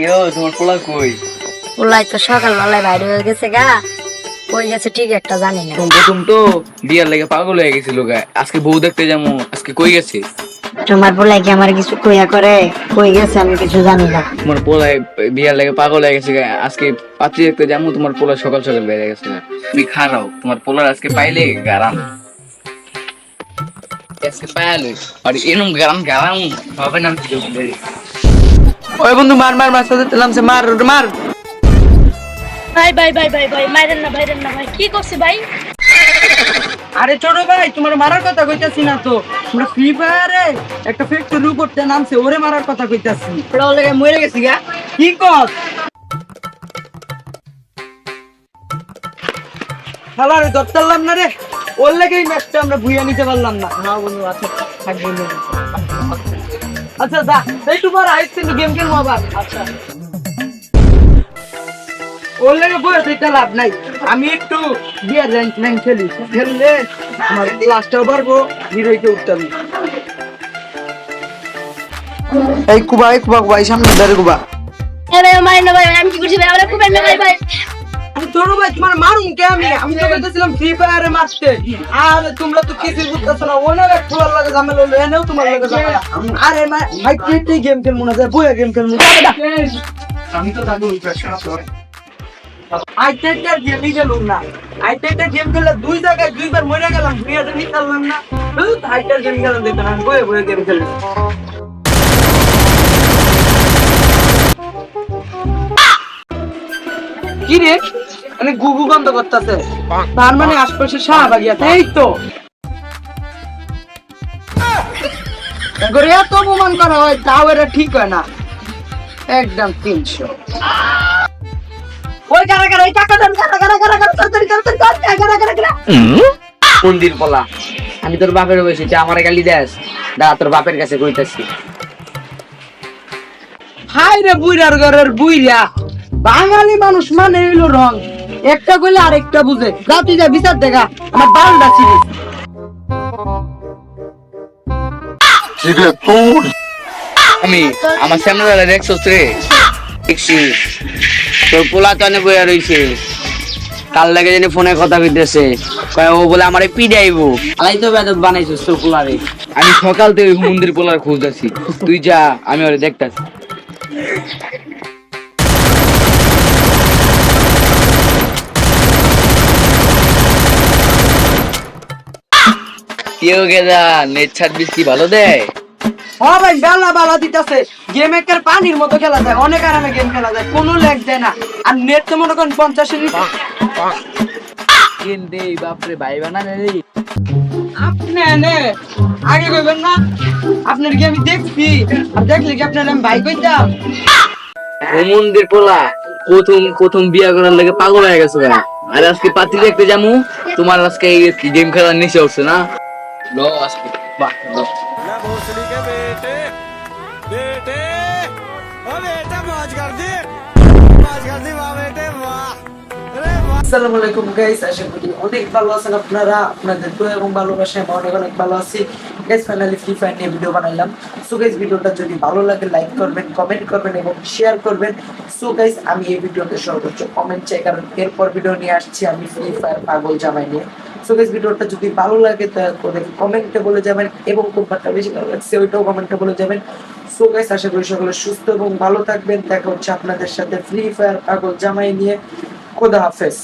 ইয়ো তোমার পোলা কই? ওলাই তো সকালবেলায় বাইরে হয়ে গেছে গা। কই গেছে ঠিক একটা জানি না। তো বিয়ার লেগে পাগল হয়ে গেছিল গা। আজকে বউ দেখতে যাব আজকে কই গেছে? তোমার কি আমার কিছু কইয়া করে? কই গেছে আমি কিছু জানি না। তোমার পোলা বিয়ার লেগে পাগল হয়ে গেছে গা। আজকে পাত্রী দেখতে যাব তোমার পোলা সকাল সকাল বেড়ে গেছে। তুমি খারাও তোমার পোলার আজকে পাইলে গারাম। আজকে পায়ালো আর এরম গারাম গারাম হবে না ওই বন্ধু মার মার মার সাথে দিলাম সে মার ওরে মার। ভাই ভাই ভাই ভাই ভাই মাইরেন না মাইরেন না ভাই। কি করছে ভাই? আরে ছোট ভাই তোমার মারার কথা কইতাছি না তো। আমরা ফ্রি ফায়ারে একটা ফ্যাক্টরি উপরতে নামছে ওরে মারার কথা কইতাছি। ওরা ওর লাগে মরে গেছি গা। কি কর খেলা রে ধরতাম না রে। ওর লেগে এই ম্যাচটা আমরা ভুইয়া নিতে পারলাম না। না বন্ধু আচ্ছা থাক বন্ধু। আচ্ছা যা। এই তোমার আইস কিন্তু গেম খেলব আবার। আচ্ছা। ওর লেগে বয়ে থেকে লাভ নাই। আমি একটু বিয়ার র্যাঙ্ক র্যাঙ্ক খেলি। খেললে আমার ক্লাসটাও পারব হিরোইকে উঠতাম এই কুবা এই কুবা কুবা এই সামনে ধরে কুবা। এ ভাই মাইরেন না ভাই আমি কি করছি? ভাই আমরা খুব না ভাই ভাই। তোর ভাই তোমার মারুন কে আমি। আমি তো বলতেছিলাম ফ্রি ফায়ারে মারতে। আর তোমরা তো কিছু বুঝতেছো না ওনার এক ফুলার লাগে ঝামেলা হলো এনেও তোমার লাগে ঝামেলা। আরে ভাই কেটে গেম খেলব না যায় বইয়া গেম খেলব। আমি তো থাকব আইতে একটা গেমই গেলুম না। আইতে গেম খেলে দুই জায়গায় দুইবার মরে গেলাম দুইয়াটা নিকাললাম না। আইটার গেম খেলাম দেখতাম আমি বয়ে বয়ে গেম খেলি কি রে? মানে গুগু বন্ধ করতেছে। তার মানে আশপাশে তো? এত অপমান করা হয়, তাও এটা ঠিক হয় না। একদম তিনশো। মন্দির আমি তোর বাপের বসেছি আমার গালি দেস। দাদা তোর বাপের কাছে কইতাছি। হাই রে বুইরার ঘরের বুইরা বাঙালি মানুষ মানে হইল রং। একটা কইলে আরেকটা বুঝে। যা তুই যা বিচার দেখা। আমার বারোটা ছিলিস আমি আমার সামনে দাদা দেখছ রে? দেখছি। তোর পোলা কানে বইয়া রইছে। কাল লাগে জানি ফোনে কথা কইতেছে। কয় ও বলে আমারে পিডাইবো। আলাই তো বেদব বানাইছিস তোর পোলারে। আমি সকাল থেকে মন্দির পোলার খোঁজ আছি। তুই যা আমি ওরে দেখতাছি। কেউ গেদা নেট সার্ভিস কি ভালো দেয়? ও ভাই বেলা বেলা দিতেছে। গেম একের পানির মতো খেলা যায় অনেক আরামে গেম খেলা যায় কোনো ল্যাগ দেয় না। আর নেট তো মনে করেন পঞ্চাশের কিনতে বাপরে ভাই বানানে রে। আপনি এনে আগে কইবেন না আপনার কি আমি দেখছি আর দেখলে কি আপনার আমি ভাই কইতাম? মন্দির পোলা প্রথম প্রথম বিয়া করার লাগে পাগল হয়ে গেছে। আর আজকে পাতি দেখতে যামু তোমার আজকে গেম খেলার নিচে উঠছে না? লো আজকে বাহ লো। ना भोसड़ी के बेटे बेटे ओ बेटा मौज कर दी मौज कर दी वाह बेटे वाह अरे वाह আসসালামু আলাইকুম গাইস আশা করি অনেক ভালো আছেন আপনারা আপনাদের দোয়া এবং ভালোবাসায় আমি অনেক অনেক ভালো আছি গাইস ফাইনালি ফ্রি ফায়ার নিয়ে ভিডিও বানাইলাম সো গাইস ভিডিওটা যদি ভালো লাগে লাইক করবেন কমেন্ট করবেন এবং শেয়ার করবেন সো গাইস আমি এই ভিডিওতে সর্বোচ্চ কমেন্ট চাই কারণ এরপর ভিডিও নিয়ে আসছি আমি ফ্রি ফায়ার পাগল জামাই নিয়ে সো গাইস ভিডিওটা যদি ভালো লাগে তাহলে কমেন্টে বলে যাবেন এবং খুব পার্টটা বেশি ভালো লাগছে ওইটাও কমেন্টে বলে যাবেন। সো গাইস আশা করি সকলে সুস্থ এবং ভালো থাকবেন। দেখা হচ্ছে আপনাদের সাথে ফ্রি ফায়ার পাগল জামাই নিয়ে। খোদা হাফেজ।